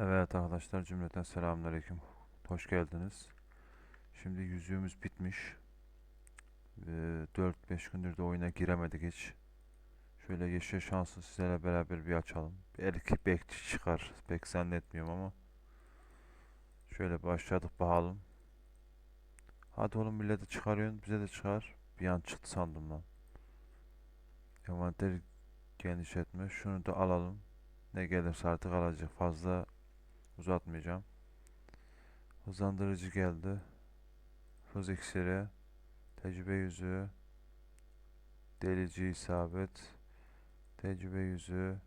Evet arkadaşlar cümleten selamünaleyküm. Hoş geldiniz. Şimdi yüzüğümüz bitmiş. Ee, 4-5 gündür de oyuna giremedik hiç. Şöyle yeşil şansı sizlerle beraber bir açalım. Belki bekçi çıkar. Pek zannetmiyorum ama. Şöyle başladık bakalım. Hadi oğlum millete çıkarıyorsun bize de çıkar. Bir an çıktı sandım lan. Envanter genişletme. Şunu da alalım. Ne gelirse artık alacak. Fazla uzatmayacağım. Hızlandırıcı geldi. Hız iksiri. Tecrübe yüzüğü. Delici isabet. Tecrübe yüzüğü.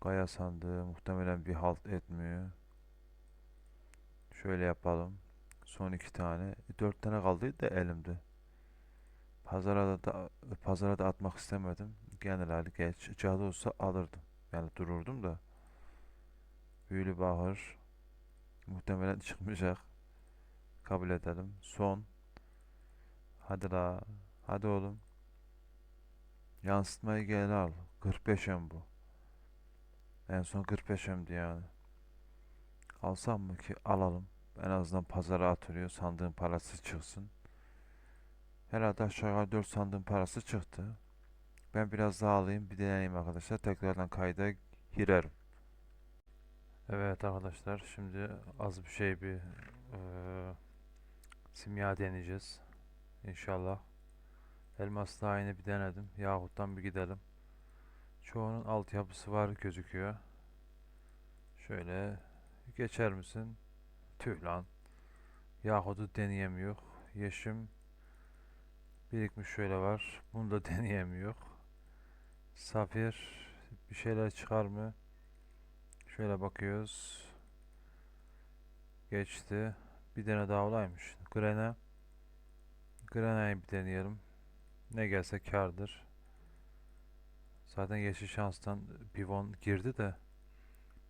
Gaya sandığı. Muhtemelen bir halt etmiyor. Şöyle yapalım. Son iki tane. E, Dört tane kaldıydı da elimde. Pazara da, pazara da atmak istemedim. Genel hali geç. Cadı olsa alırdım. Yani dururdum da. Büyülü bahar. Muhtemelen çıkmayacak. Kabul edelim. Son. Hadi la. Hadi oğlum. Yansıtmayı gel al. 45'em bu. En son 45'emdi yani. Alsam mı ki? Alalım. En azından pazara atılıyor. Sandığın parası çıksın. Herhalde aşağı yukarı 4 sandığın parası çıktı. Ben biraz daha alayım. Bir deneyeyim arkadaşlar. Tekrardan kayda girerim. Evet arkadaşlar şimdi az bir şey bir eee simya deneyeceğiz. İnşallah. Elmas daha yeni bir denedim. Yahut'tan bir gidelim. Çoğunun altyapısı var gözüküyor. Şöyle geçer misin? Tüh lan. Yahut'u deneyemiyor. Yeşim birikmiş şöyle var. Bunu da deneyemiyor. Safir bir şeyler çıkar mı? Şöyle bakıyoruz. Geçti. Bir tane daha olaymış. Grene. Grene'yi bir deneyelim. Ne gelse kârdır. Zaten yeşil şanstan Bivon girdi de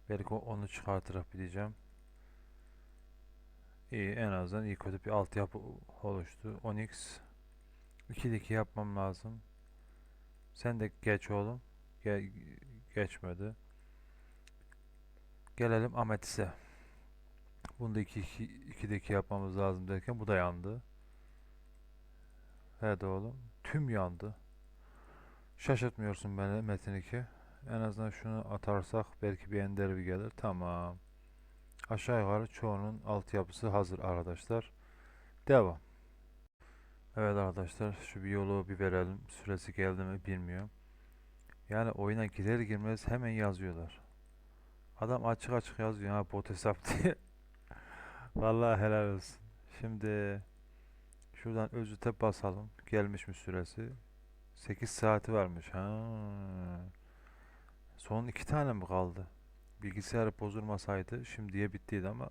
belki onu çıkartarak bileceğim. İyi en azından iyi kötü bir altyapı oluştu. Onyx 2'de 2 yapmam lazım. Sen de geç oğlum. Ge- geçmedi. Gelelim Ametis'e. Bunda 2 2 2'de 2 yapmamız lazım derken bu da yandı. Hadi oğlum. Tüm yandı. Şaşırtmıyorsun beni Metin 2. En azından şunu atarsak belki bir ender bir gelir. Tamam. Aşağı yukarı çoğunun altyapısı hazır arkadaşlar. Devam. Evet arkadaşlar şu bir yolu bir verelim. Süresi geldi mi bilmiyorum. Yani oyuna girer girmez hemen yazıyorlar. Adam açık açık yazıyor ha bot hesap diye. Vallahi helal olsun. Şimdi şuradan özüte basalım. Gelmiş mi süresi? 8 saati varmış. Ha. Son iki tane mi kaldı? Bilgisayarı bozulmasaydı şimdiye bittiydi ama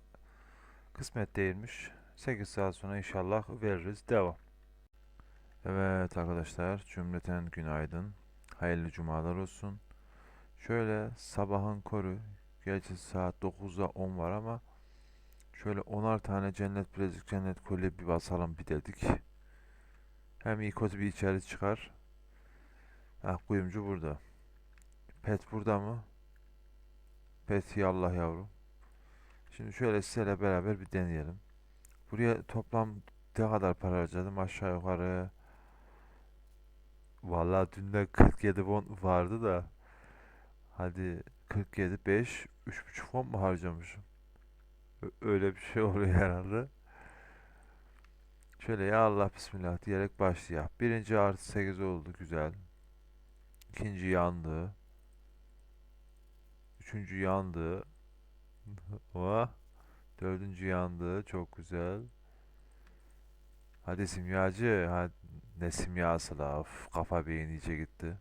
kısmet değilmiş. 8 saat sonra inşallah veririz. Devam. Evet arkadaşlar cümleten günaydın. Hayırlı cumalar olsun. Şöyle sabahın koru. Gerçi saat 9'da 10 var ama şöyle 10'ar tane cennet bilezik cennet kolye bir basalım bir dedik. Hem iyi kötü bir içeri çıkar. Ah kuyumcu burada. Pet burada mı? Pet yallah yavrum. Şimdi şöyle sizlerle beraber bir deneyelim. Buraya toplam ne kadar para harcadım aşağı yukarı. Vallahi dünden 47 won vardı da. Hadi 47 5 3,5 fon mu harcamışım? Öyle bir şey oluyor herhalde. Şöyle ya Allah bismillah diyerek başlayalım. Birinci artı 8 oldu güzel. İkinci yandı. Üçüncü yandı. Vah. Dördüncü yandı. Çok güzel. Hadi simyacı. Hadi. Ne simyası la? Kafa beyin iyice gitti.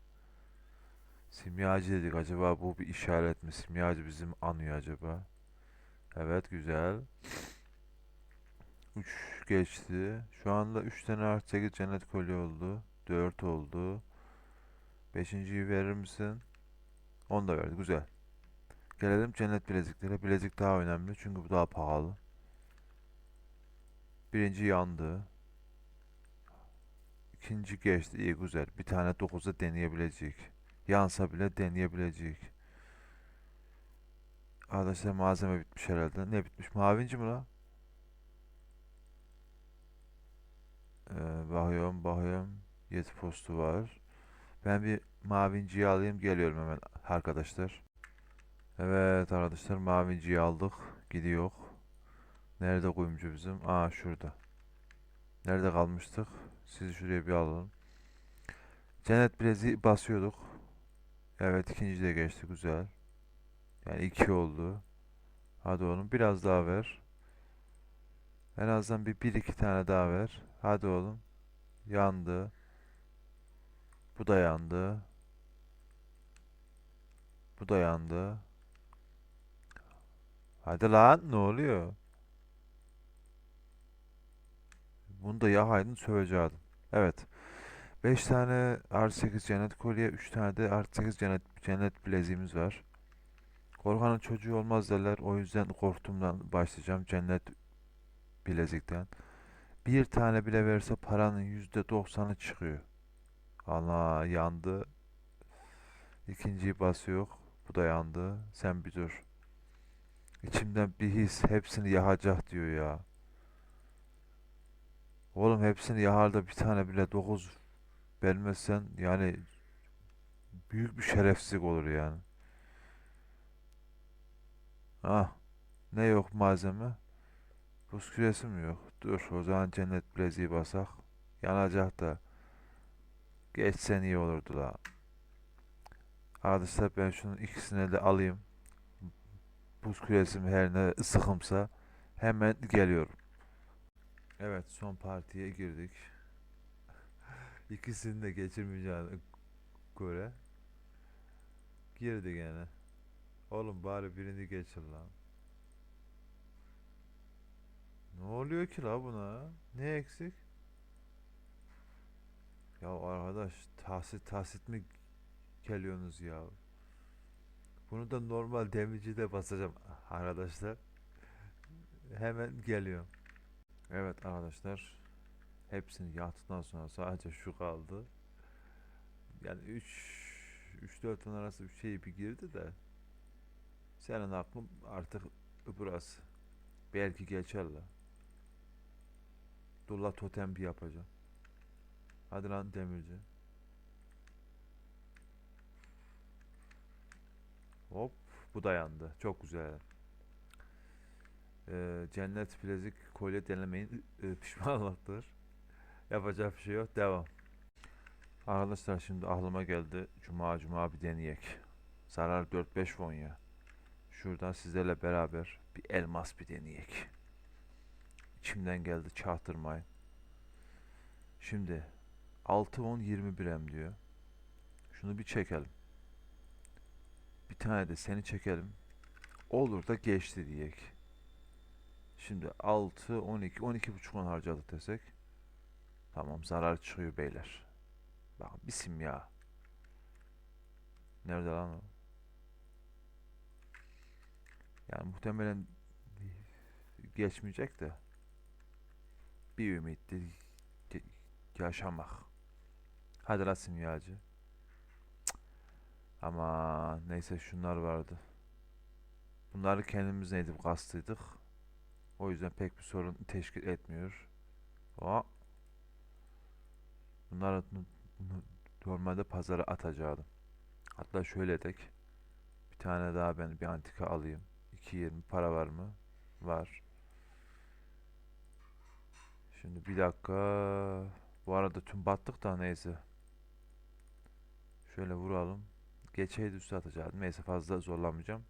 Simyacı dedik. Acaba bu bir işaret mi? Simyacı bizim anıyor acaba. Evet güzel. 3 geçti. Şu anda 3 tane artı 8 cennet kolye oldu. 4 oldu. Beşinciyi verir misin? 10 da verdi. Güzel. Gelelim cennet bileziklere. Bilezik daha önemli çünkü bu daha pahalı. Birinci yandı. İkinci geçti. İyi güzel. Bir tane 9'da deneyebilecek. Yansa bile deneyebilecek. Arkadaşlar malzeme bitmiş herhalde. Ne bitmiş? Mavinci mi la? Ee, bakıyorum bakıyorum. Yeti postu var. Ben bir mavinciyi alayım geliyorum hemen arkadaşlar. Evet arkadaşlar mavinciyi aldık. Gidiyor. Nerede kuyumcu bizim? Aa şurada. Nerede kalmıştık? Sizi şuraya bir alalım. Cennet bileziği basıyorduk. Evet ikinci de geçti güzel. Yani iki oldu. Hadi oğlum biraz daha ver. En azından bir, bir iki tane daha ver. Hadi oğlum. Yandı. Bu da yandı. Bu da yandı. Hadi lan ne oluyor? Bunu da yahaydın söveceğim. Evet. 5 tane artı 8 cennet kolye, 3 tane de artı 8 cennet, cennet bileziğimiz var. Korkanın çocuğu olmaz derler. O yüzden korktuğumdan başlayacağım. Cennet bilezikten. Bir tane bile verse paranın yüzde doksanı çıkıyor. Allah yandı. İkinciyi basıyor. Bu da yandı. Sen bir dur. İçimden bir his hepsini yakacak diyor ya. Oğlum hepsini yakar da bir tane bile 9 vermezsen yani büyük bir şerefsizlik olur yani. Ah ne yok malzeme? Buz küresi mi yok? Dur o zaman cennet bileziği basak. Yanacak da. Geçsen iyi olurdu la. Arkadaşlar ben şunun ikisini de alayım. Buz küresim her ne sıkımsa hemen geliyorum. Evet son partiye girdik. İkisini de geçirmeyeceğine göre girdi gene. Oğlum bari birini geçir lan. Ne oluyor ki la buna? Ne eksik? Ya arkadaş tahsit tahsit mi geliyorsunuz ya? Bunu da normal demircide basacağım arkadaşlar. Hemen geliyorum. Evet arkadaşlar. Hepsini yaptıktan sonra sadece şu kaldı. Yani 3 3 4 tane arası bir şey bir girdi de senin aklın artık burası. Belki geçer la. Dur la totem bir yapacağım. Hadi lan demirci. Hop bu da yandı. Çok güzel. Ee, cennet bilezik kolye denemeyin e, pişmanlıktır. Yapacak bir şey yok. Devam. Arkadaşlar şimdi aklıma geldi. Cuma cuma bir deneyek. Zarar 4-5 won ya. Şuradan sizlerle beraber bir elmas bir deneyek. İçimden geldi çaktırmayın. Şimdi 6 10 21 em diyor. Şunu bir çekelim. Bir tane de seni çekelim. Olur da geçti diyek. Şimdi 6 12 12 buçuk on harcadık desek. Tamam zarar çıkıyor beyler. Bakın bir simya. Nerede lan o? Yani muhtemelen geçmeyecek de bir ümittir yaşamak. Hadi la simyacı. Ama neyse şunlar vardı. Bunları kendimiz edip kastıydık. O yüzden pek bir sorun teşkil etmiyor. O. N- normalde pazara atacaktım. Hatta şöyle dek. Bir tane daha ben bir antika alayım. 2.20 para var mı? Var. Şimdi bir dakika. Bu arada tüm battık da neyse. Şöyle vuralım. Geçeydi üstü atacaktım. Neyse fazla zorlamayacağım.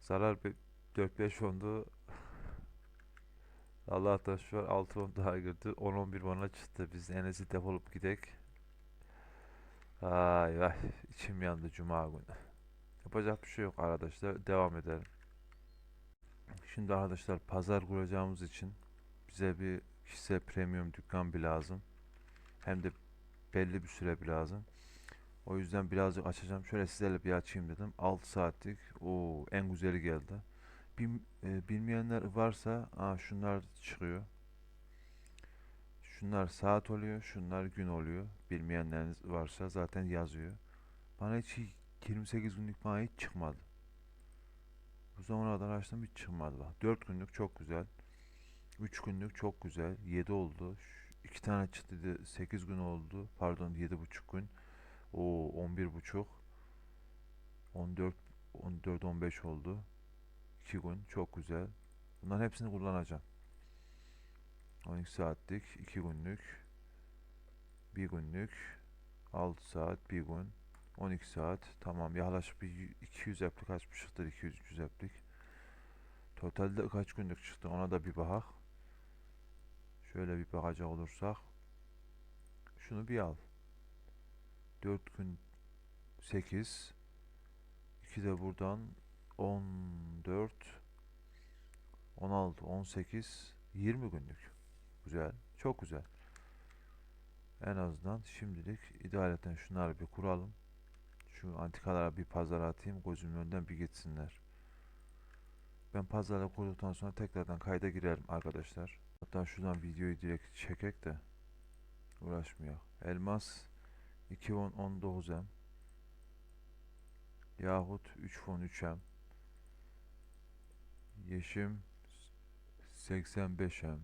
Zarar 4-5 oldu. Allah'tan şu an 6 on daha girdi. 10-11 bana çıktı. Biz en iyisi defolup gidek. Ay ay içim yandı cuma günü. Yapacak bir şey yok arkadaşlar. Devam edelim. Şimdi arkadaşlar pazar kuracağımız için bize bir kişisel premium dükkan bir lazım. Hem de belli bir süre bir lazım. O yüzden birazcık açacağım. Şöyle sizlerle bir açayım dedim. 6 saatlik. Oo en güzeli geldi. Bil- e, bilmeyenler varsa aa, şunlar çıkıyor. Şunlar saat oluyor, şunlar gün oluyor. Bilmeyenleriniz varsa zaten yazıyor. Bana hiç 28 günlük bana hiç çıkmadı. zamana kadar açtım hiç çıkmadı bak. 4 günlük çok güzel. 3 günlük çok güzel. 7 oldu. 2 tane çıktı 8 gün oldu. Pardon 7,5 gün. O 11 buçuk. 14 14 15 oldu. 2 gün çok güzel. Bunların hepsini kullanacağım. 12 saatlik, 2 günlük, 1 günlük, 6 saat, 1 gün, 12 saat. Tamam yaklaşık bir 200 applik açmışızdır. 200-300 applik. Totalde kaç günlük çıktı ona da bir bakak. Şöyle bir bakacak olursak. Şunu bir al. 4 gün 8. 2 de buradan 14 16 18 20 günlük. Güzel. Çok güzel. En azından şimdilik idareten şunları bir kuralım. Şu antikalara bir pazara atayım. Gözümün önünden bir gitsinler. Ben pazara kurduktan sonra tekrardan kayda girerim arkadaşlar. Hatta şuradan videoyu direkt çekek de uğraşmıyor. Elmas 2 won 19 m yahut 3 won 3 m Yeşim 85 m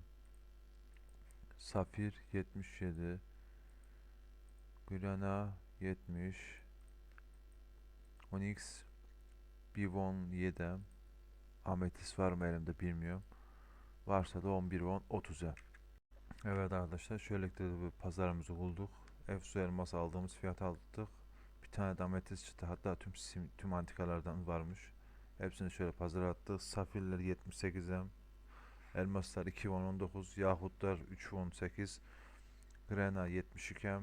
Safir 77 Grana 70 Onyx 1 won 7 m Ametis var mı elimde bilmiyorum. Varsa da 11 won 30 m Evet arkadaşlar şöyle de bir pazarımızı bulduk. Efsu elması aldığımız fiyat aldık. Bir tane de ametis çıktı. Hatta tüm tüm antikalardan varmış. Hepsini şöyle pazara attık. Safirler 78 m Elmaslar 2 won 19. Yahutlar 3 won 8. Grena 72 m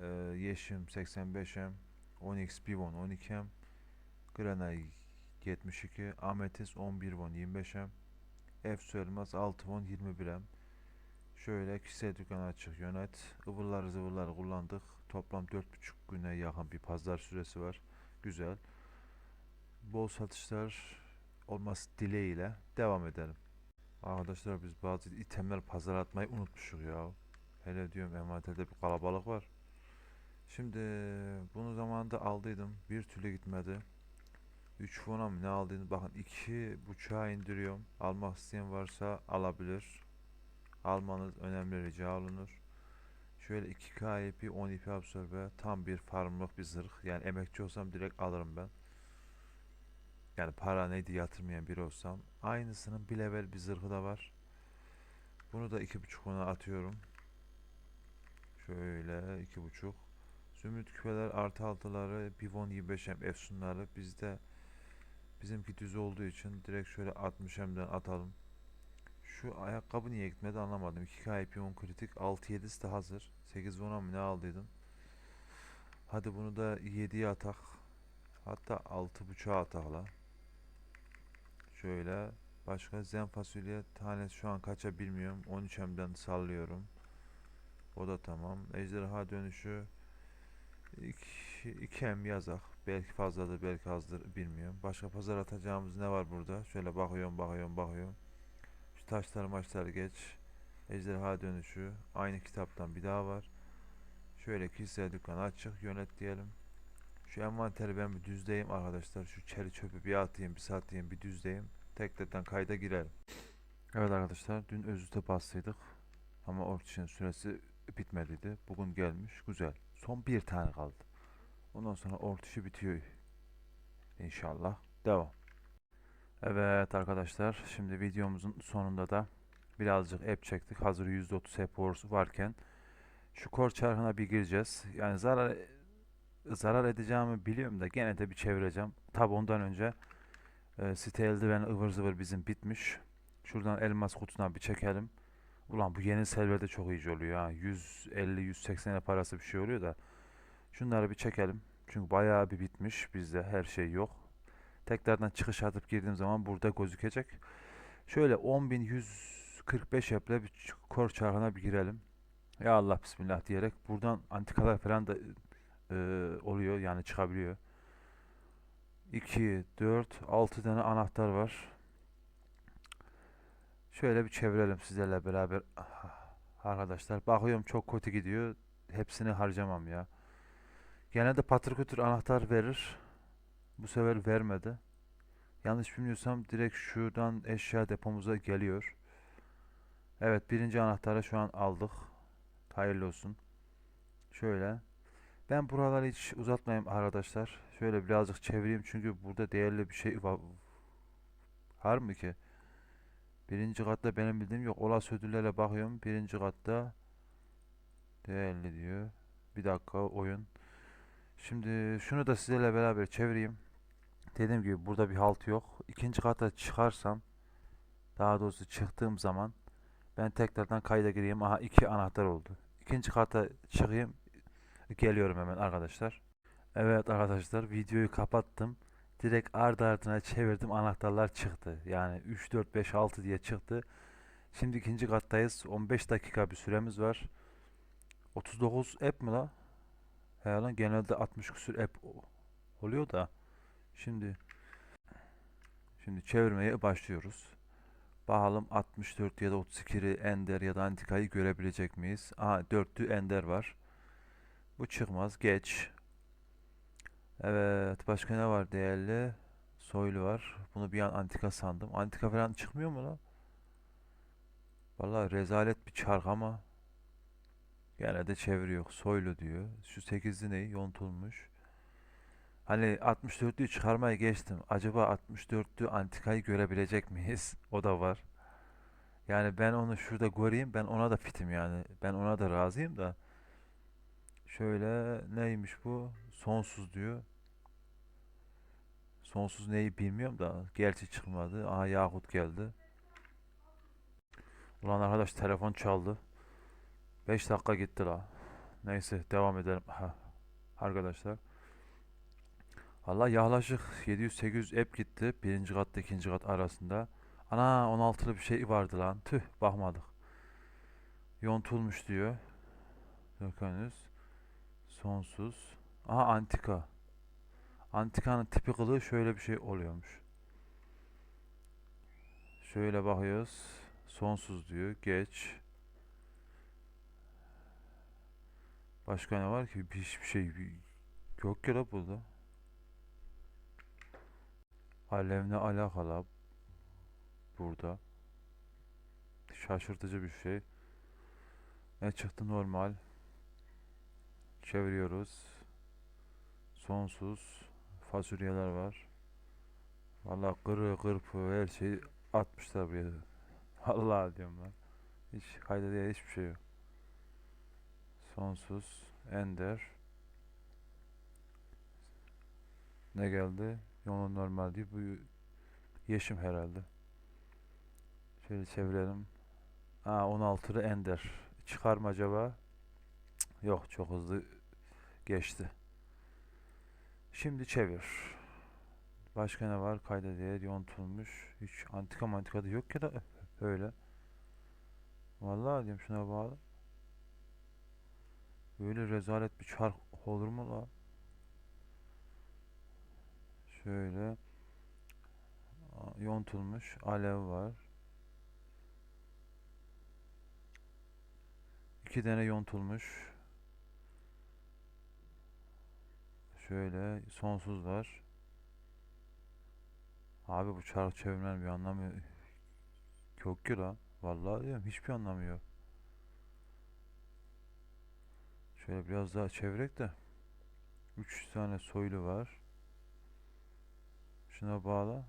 ee, Yeşim 85 m Onyx 1 won 12 m Grena 72. Ametis 11 won 25 m Efsu elmas 6 won 21 m Şöyle kişisel dükkanı açık yönet. ıvırları zıvırları kullandık. Toplam 4,5 güne yakın bir pazar süresi var. Güzel. Bol satışlar olması dileğiyle devam edelim. Arkadaşlar biz bazı itemler pazara atmayı unutmuşuz ya. Hele diyorum envanterde bir kalabalık var. Şimdi bunu zamanında aldıydım. Bir türlü gitmedi. 3 fona mı ne aldığını bakın 2 buçuğa indiriyorum. Almak isteyen varsa alabilir almanız önemli rica olunur. Şöyle 2K IP 10 IP absorbe tam bir farmlık bir zırh. Yani emekçi olsam direkt alırım ben. Yani para neydi yatırmayan biri olsam. Aynısının bir level bir zırhı da var. Bunu da 2.5 ona atıyorum. Şöyle 2.5. Zümrüt küpeler artı altıları Bivon 25M efsunları bizde bizimki düz olduğu için direkt şöyle 60M'den atalım. Şu ayakkabı niye gitmedi anlamadım. 2K IP10 kritik 6-7'si de hazır. 8 10'a mı ne aldıydım? Hadi bunu da 7'ye atak. Hatta 6.5'a atakla. Şöyle başka zen fasulye tanesi şu an kaça bilmiyorum. 13M'den sallıyorum. O da tamam. Ejderha dönüşü 2M yazak. Belki fazladır belki azdır bilmiyorum. Başka pazar atacağımız ne var burada? Şöyle bakıyorum bakıyorum bakıyorum. Şu taşlar maçlar geç. Ejderha dönüşü. Aynı kitaptan bir daha var. Şöyle kişisel dükkanı açık yönet diyelim. Şu envanteri ben bir düzleyeyim arkadaşlar. Şu çeri çöpü bir atayım bir satayım bir düzleyeyim. Tekrardan kayda girelim. Evet arkadaşlar dün özüte bastıydık. Ama ortişin süresi bitmediydi. Bugün gelmiş. Güzel. Son bir tane kaldı. Ondan sonra ortişi bitiyor. İnşallah. Devam. Evet arkadaşlar şimdi videomuzun sonunda da birazcık app çektik. Hazır %30 app varken şu kor çarkına bir gireceğiz. Yani zarar zarar edeceğimi biliyorum da gene de bir çevireceğim. Tabi ondan önce e, site eldiven ıvır zıvır bizim bitmiş. Şuradan elmas kutusuna bir çekelim. Ulan bu yeni serverde çok iyice oluyor ha. 150-180 parası bir şey oluyor da. Şunları bir çekelim. Çünkü bayağı bir bitmiş. Bizde her şey yok. Tekrardan çıkış atıp girdiğim zaman burada gözükecek. Şöyle 10.145 eple bir kor çarkına bir girelim. Ya Allah bismillah diyerek buradan antikalar falan da e, oluyor yani çıkabiliyor. 2, 4, 6 tane anahtar var. Şöyle bir çevirelim sizlerle beraber. Arkadaşlar bakıyorum çok kötü gidiyor. Hepsini harcamam ya. Genelde patır kütür anahtar verir. Bu sefer vermedi. Yanlış bilmiyorsam direkt şuradan eşya depomuza geliyor. Evet birinci anahtarı şu an aldık. Hayırlı olsun. Şöyle. Ben buraları hiç uzatmayayım arkadaşlar. Şöyle birazcık çevireyim çünkü burada değerli bir şey var. Var mı ki? Birinci katta benim bildiğim yok. Olası ödüllere bakıyorum. Birinci katta değerli diyor. Bir dakika oyun. Şimdi şunu da sizlerle beraber çevireyim. Dediğim gibi burada bir halt yok. İkinci kata çıkarsam daha doğrusu çıktığım zaman ben tekrardan kayda gireyim. Aha iki anahtar oldu. İkinci kata çıkayım. Geliyorum hemen arkadaşlar. Evet arkadaşlar videoyu kapattım. Direkt ardı ardına çevirdim anahtarlar çıktı. Yani 3, 4, 5, 6 diye çıktı. Şimdi ikinci kattayız. 15 dakika bir süremiz var. 39 app mi la? He lan genelde 60 küsür app oluyor da. Şimdi şimdi çevirmeye başlıyoruz. Bakalım 64 ya da 32'li Ender ya da Antika'yı görebilecek miyiz? Aha 4'lü Ender var. Bu çıkmaz. Geç. Evet. Başka ne var değerli? Soylu var. Bunu bir an antika sandım. Antika falan çıkmıyor mu lan? Vallahi rezalet bir çark ama gene de çeviriyor. Soylu diyor. Şu 8'li ne? Yontulmuş. Hani 64'lüyü çıkarmaya geçtim. Acaba 64'lü antikayı görebilecek miyiz? O da var. Yani ben onu şurada göreyim. Ben ona da fitim yani. Ben ona da razıyım da. Şöyle neymiş bu? Sonsuz diyor. Sonsuz neyi bilmiyorum da. Gerçi çıkmadı. Aha Yakut geldi. Ulan arkadaş telefon çaldı. 5 dakika gitti la. Neyse devam edelim. Ha, arkadaşlar. Valla yaklaşık 700-800 app gitti. Birinci katla ikinci kat arasında. Ana 16'lı bir şey vardı lan. Tüh bakmadık. Yontulmuş diyor. Bakınız. Sonsuz. Aha antika. Antikanın tipi kılığı şöyle bir şey oluyormuş. Şöyle bakıyoruz. Sonsuz diyor. Geç. Başka ne var ki? Bir- Hiçbir şey yok ki la burada. Alevle alakalı burada. Şaşırtıcı bir şey. Ne çıktı normal. Çeviriyoruz. Sonsuz fasulyeler var. Valla kırı kırpı her şeyi atmışlar bir yere. Vallahi diyorum ben. Hiç kayda değer hiçbir şey yok. Sonsuz ender. Ne geldi? Yolun normal değil. Bu yeşim herhalde. Şöyle çevirelim. Aa 16'lı ender. Çıkar mı acaba? Yok çok hızlı geçti. Şimdi çevir. Başka ne var? Kayda değer yontulmuş. Hiç antika mantika da yok ya da öyle. Vallahi diyorum şuna bağlı. Böyle rezalet bir çark olur mu la? Şöyle yontulmuş alev var. İki tane yontulmuş. Şöyle sonsuz var. Abi bu çark çevirmenin bir anlamı yok ki lan. Vallahi diyorum hiçbir anlamı yok. Şöyle biraz daha çevirek de. 3 tane soylu var. Şuna bağla.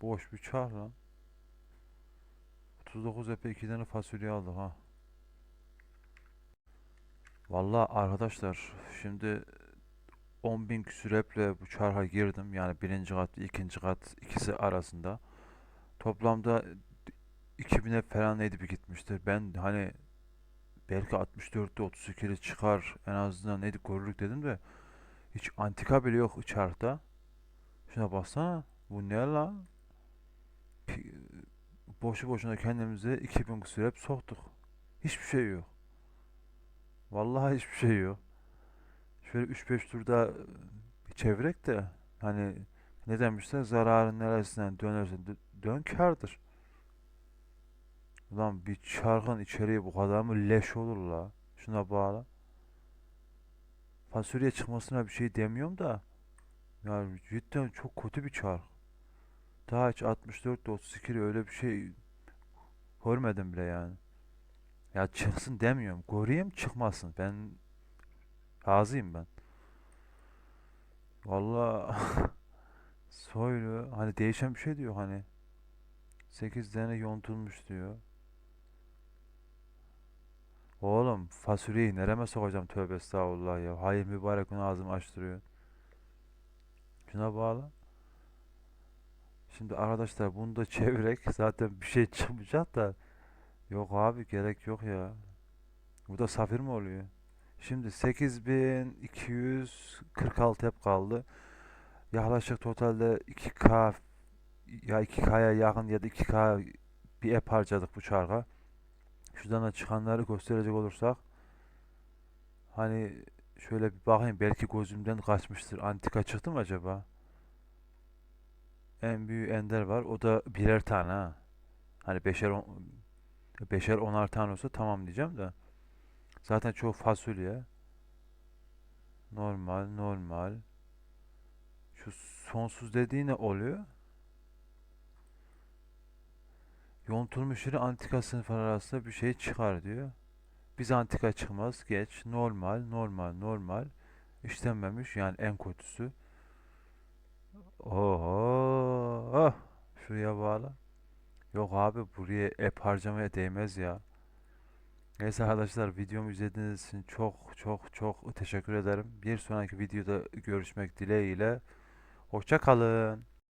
Boş bir çark lan. 39 epe 2 tane fasulye aldık ha. Vallahi arkadaşlar şimdi 10.000 küsür eple bu çarka girdim. Yani birinci kat, ikinci kat ikisi arasında. Toplamda 2000'e falan neydi bir gitmiştir. Ben hani belki 64'te 32'li çıkar en azından neydi görürük dedim de hiç antika bile yok çarkta. Şuna baksana. Bu ne lan? Pi- Boşu boşuna kendimize 2000 küsur hep soktuk. Hiçbir şey yok. Vallahi hiçbir şey yok. Şöyle 3-5 turda çevirek de hani ne demişler zararın neresinden dönersen dö- dön kârdır. Ulan bir çarkın içeriği bu kadar mı leş olur la? Şuna bağla. Fasulye çıkmasına bir şey demiyorum da ya cidden çok kötü bir çark. Daha hiç 64 ile 32 ile öyle bir şey görmedim bile yani. Ya çıksın demiyorum. Göreyim çıkmasın. Ben razıyım ben. Vallahi söyle hani değişen bir şey diyor hani 8 tane yontulmuş diyor. Oğlum fasulyeyi nereme sokacağım tövbe estağfurullah ya. Hayır mübarek gün ağzımı açtırıyor. Şuna bağla. Şimdi arkadaşlar bunu da çevirek zaten bir şey çıkmayacak da yok abi gerek yok ya. Bu da safir mi oluyor? Şimdi 8246 hep kaldı. Yaklaşık totalde 2K ya 2K'ya yakın ya da 2K bir app harcadık bu çarka. Şuradan da çıkanları gösterecek olursak hani şöyle bir bakayım belki gözümden kaçmıştır. Antika çıktı mı acaba? En büyük ender var. O da birer tane ha. Hani beşer on, beşer onar tane olsa tamam diyeceğim de. Zaten çoğu fasulye. Normal, normal. Şu sonsuz dediği ne oluyor? Yontulmuş iri antika sınıfı arasında bir şey çıkar diyor. Biz antika çıkmaz. Geç. Normal, normal, normal. İşlenmemiş yani en kötüsü. Oho. ah, Şuraya bağla. Yok abi buraya app harcamaya değmez ya. Neyse arkadaşlar videomu izlediğiniz için çok çok çok teşekkür ederim. Bir sonraki videoda görüşmek dileğiyle. Hoşça kalın.